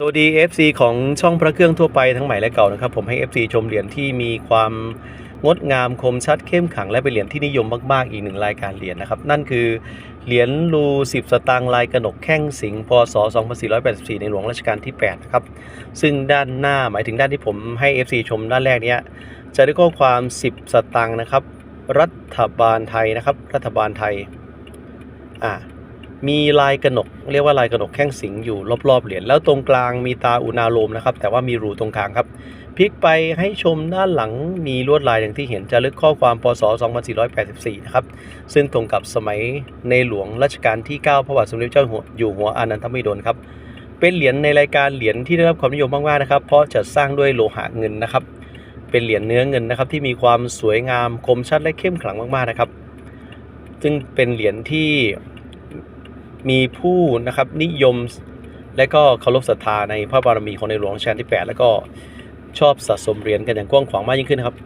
สวัสดี FC ของช่องพระเครื่องทั่วไปทั้งใหม่และเก่านะครับ ผมให้ FC ชมเหรียญที่มีความงดงามคมชัดเข้มขลังและเป็นเหรียญที่นิยมมากๆ อีกหนึ่งรายการเหรียญนะครับ นั่นคือเหรียญรู10สตางค์ลายกระหนกแข้งสิงห์พศ 2484 ในหลวงรัชกาลที่ 8 นะครับ ซึ่งด้านหน้าหมายถึงด้านที่ผมให้ FC ชมด้านแรกเนี้ยจะได้ข้อความ 10 สตางค์นะครับ รัฐบาลไทยนะครับ รัฐบาลไทยอ่า มีลายกระหนก เรียกว่าลายกระหนกแข้งสิงอยู่รอบๆเหรียญแล้วตรงกลางมีตาอุณาโลมนะครับ แต่ว่ามีรูตรงกลางครับพลิกไปให้ชมด้านหลังมีลวดลายอย่างที่เห็นจะลึกข้อความพศ 2484 นะครับ ซึ่งตรงกับสมัยในหลวงรัชกาลที่ 9 พระบาทสมเด็จเจ้าอยู่หัวอานันทมหิดลครับ เป็นเหรียญในรายการเหรียญที่ได้รับความนิยมมากๆนะครับ เพราะจะสร้างด้วยโลหะเงินนะครับ เป็นเหรียญเนื้อเงินนะครับที่มีความสวยงามคมชัดและเข้มขลังมากๆนะครับ ซึ่งเป็นเหรียญที่ มีผู้นะครับนิยมและก็เคารพศรัทธาในพระบารมีของในหลวงรัชกาลที่ 8 แล้วก็ชอบสะสมเหรียญกันอย่างกว้างขวางมากยิ่งขึ้นนครับ